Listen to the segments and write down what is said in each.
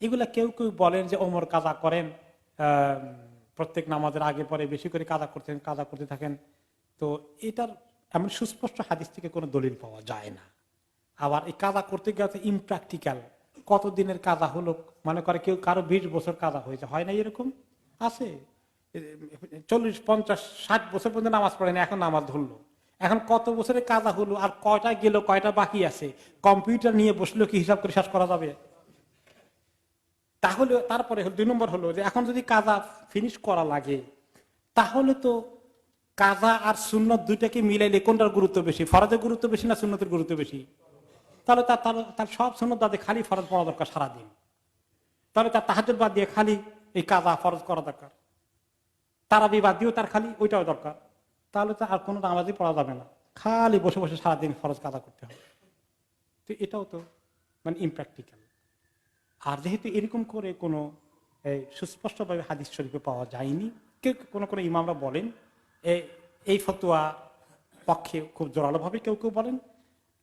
এগুলা কেউ কেউ বলেন যে ওমর কাজা করেন প্রত্যেক নামাজের আগে পরে বেশি করে কাজা করতেন, কাজা করতে থাকেন। তো এটার এমন সুস্পষ্ট হাদিস থেকে কোনো দলিল পাওয়া যায় না। আবার এই কাজা করতে গেলে ইমপ্র্যাকটিক্যাল কতদিনের কাজা হলো? মনে করে কেউ কারও বিশ বছর কাজা হয়েছে। হয় না এরকম? আছে। চল্লিশ, পঞ্চাশ, ষাট বছর পর্যন্ত নামাজ পড়ে না, এখন নামাজ ধরলো। এখন কত বছরের কাজা হলো? আর কয়টা গেল, কয়টা বাকি আছে? কম্পিউটার নিয়ে বসলেও কি হিসাব করে শেষ করা যাবে? তাহলে তারপরে দুই নম্বর হলো যে এখন যদি কাজা ফিনিশ করা লাগে, তাহলে তো কাজা আর সুন্নত দুইটাকে মিলাইলে কোনটার গুরুত্ব বেশি? ফরজের গুরুত্ব বেশি না সুন্নতের গুরুত্ব বেশি? তাহলে তার, তার- তার সব সুন্নত বাদে খালি ফরজ পড়া দরকার সারাদিন। তাহলে তার তাহাজের বাদ দিয়ে খালি এই কাজা ফরজ করা দরকার। তারাবি বাদ দিয়েও তার খালি ওইটাও দরকার। তাহলে তো আর কোনো নামাজই পড়া যাবে না। খালি বসে বসে সারাদিন ফরজ কাজা করতে হবে। তো এটাও তো মানে ইম্প্র্যাকটিক্যাল আর যেহেতু এরকম করে কোনো সুস্পষ্টভাবে হাদিস শরীফে পাওয়া যায়নি, কেউ কোনো কোনো ইমামরা বলেন এই ফতোয়া পক্ষে খুব জোরালোভাবে কেউ কেউ বলেন,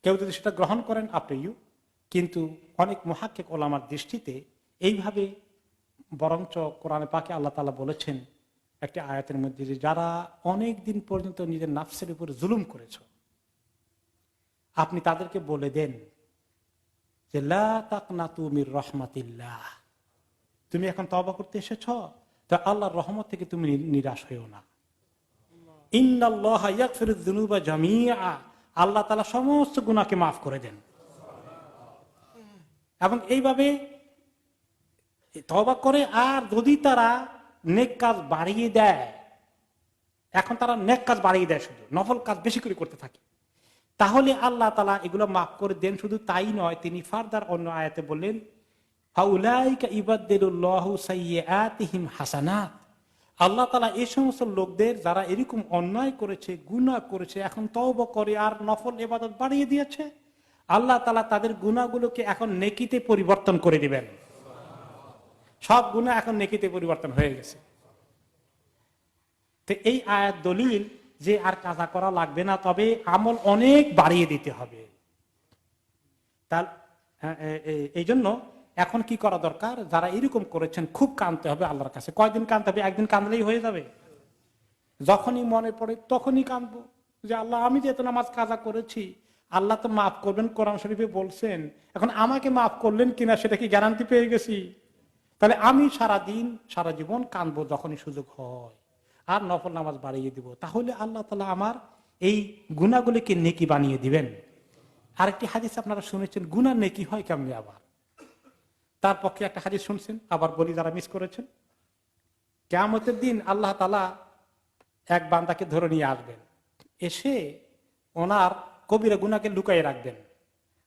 কেউ যদি সেটা গ্রহণ করেন আপনি ইউ কিন্তু অনেক মহাক্ষেক ওলামার দৃষ্টিতে এইভাবে বরঞ্চ কোরআনে পাকে আল্লাহ তালা বলেছেন একটি আয়াতের মধ্যে যে, যারা অনেক দিন পর্যন্ত নিজের নাফসের উপর জুলুম করেছ, আপনি তাদেরকে বলে দেন যে তুমি এখন তবা করতে এসেছ? তা আল্লাহর রহমত থেকে তুমি নিরাশ হইও না। আল্লাহ তালা সমস্ত গুণাকে মাফ করে দেন। এবং এইভাবে তবা করে, আর যদি তারা নেক কাজ বাড়িয়ে দেয়, এখন তারা নেক কাজ বাড়িয়ে দেয় শুধু, নফল কাজ বেশি করে করতে থাকে। তাহলে আল্লাহ তালা এগুলো মাফ করে দেন, শুধু তাই নয়, তিনি ফারদার অন্য আয়াতে বললেন হাসানাত। আল্লাহ তালা এই সমস্ত লোকদের যারা এরকম অন্যায় করেছে, গুনাহ করেছে, এখন তব করে আর নফল এবাদত বাড়িয়ে দিয়েছে, আল্লাহ তালা তাদের গুণাগুলোকে এখন নেকিতে পরিবর্তন করে দিবেন। সব গুণা এখন নেকিতে পরিবর্তন হয়ে গেছে। তো এই আয়াত দলিল যে আর কাজা করা লাগবে না, তবে আমল অনেক বাড়িয়ে দিতে হবে। তার এই জন্য এখন কি করা দরকার? যারা এরকম করেছেন, খুব কানতে হবে আল্লাহর কাছে। কয়দিন কানতে হবে? একদিন কান্দলেই হয়ে যাবে। যখনই মনে পড়ে তখনই কাঁদবো যে আল্লাহ, আমি যে এত নামাজ কাজা করেছি, আল্লাহ তো মাফ করবেন, কোরআন শরীফে বলছেন, এখন আমাকে মাফ করলেন কিনা সেটা কি গ্যারান্টি পেয়ে গেছি? তাহলে আমি সারা দিন সারা জীবন কাঁদবো যখনই সুযোগ হয়। আর নফল নামাজ বাড়িয়ে দিব। তাহলে আল্লাহ তালা আমার এই গুণাগুলিকে নেকি বানিয়ে দিবেন। আরেকটি হাদিস আপনারা শুনেছেন গুণা নেকি হয় কেমনি আবার? তার পক্ষে একটা হাদিস শুনছেন, আবার বলি যারা মিস করেছেন। কেমতের দিন আল্লাহ তালা এক বান্দাকে ধরে নিয়ে আসবেন। এসে ওনার কবিরা গুনাকে লুকাই রাখবেন।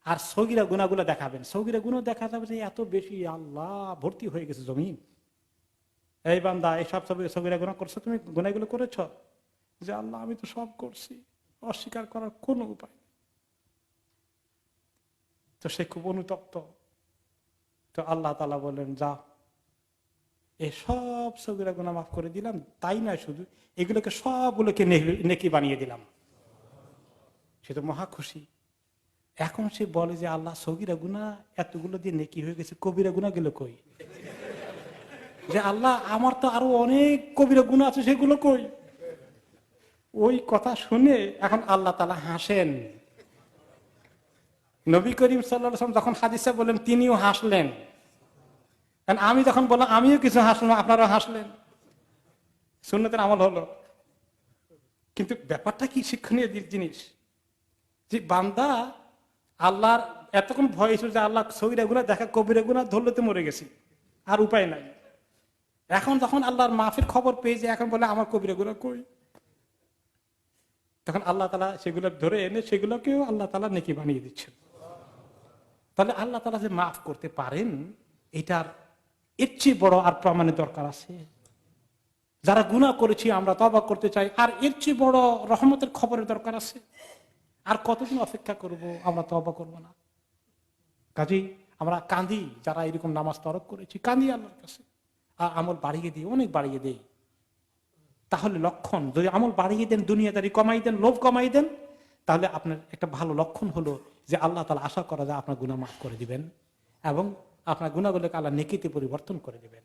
আর সগিরা গুনাগুলো দেখাবেন। সগিরা গুণ দেখা যাবে যে এত বেশি আল্লাহ ভর্তি হয়ে গেছে জমিন। এই বান্দা এইসব সব সগিরা গুণা করছ, তুমি গুনাগুলো করেছ? যে আল্লাহ, আমি তো সব করছি। অস্বীকার করার কোনো উপায়। তো সে খুব অনুতপ্ত। তো আল্লাহ তালা বললেন, যা, এই সব সগিরা গুণা মাফ করে দিলাম। তাই নয় শুধু? এগুলোকে সবগুলোকে নেকি বানিয়ে দিলাম। সে তো মহা খুশি। এখন সে বলে যে, আল্লাহ সগিরা গুণা এতগুলো দিয়ে নেকি হয়ে গেছে, কবিরা গুণা কই? যে আল্লাহ, আমার তো আরও অনেক কবিরা গুণ আছে, সেগুলো কই? ওই কথা শুনে এখন আল্লাহ তালা হাসেন। নবী করিম সাল্লাম যখন হাদিসা বললেন, তিনিও হাসলেন। আমি যখন বললাম, আমিও কিছু হাসলাম, আপনারাও হাসলেন। সুন্নতের আমল হলো। কিন্তু ব্যাপারটা কি শিক্ষণীয় জিনিস? যে বান্দা আল্লাহর, এতক্ষণ ভয় ছিল যে আল্লাহ সবিরা গুণা, দেখা কবিরা গুণা, ধরলে তো মরে গেছি। আর উপায় নাই। এখন যখন আল্লাহর মাফের খবর পেয়ে যে এখন বলে, আমার কবিরা গুণা কই? তখন আল্লাহ তালা সেগুলো ধরে এনে সেগুলোকেও আল্লাহ তালা নেকি বানিয়ে দিচ্ছেন। তাহলে আল্লাহ তালা যে মাফ করতে পারেন, এটার এর চেয়ে বড় আর প্রমাণের দরকার আছে। যারা গুণা করেছি, আমরা তবা করতে চাই, আর এর চেয়ে বড় রহমতের খবরের দরকার আছে। আর কতদিন অপেক্ষা করব, আমরা তবা করব না। কাজেই আমরা কাঁদি, যারা এরকম নামাজ তরক করেছি, কাঁদি আল্লাহর কাছে। আর আমল বাড়িয়ে দিই, অনেক বাড়িয়ে দেই। তাহলে লক্ষণ, যদি আমল বাড়িয়ে দেন দুনিয়াদারি কমাই দেন, লোভ কমাই দেন, তাহলে আপনার একটা ভালো লক্ষণ হলো যে আল্লাহ তালা আশা করা যায় আপনার গুণা মাফ করে দিবেন এবং আপনার গুণাগুলোকে আল্লাহ নেকিতে পরিবর্তন করে দেবেন।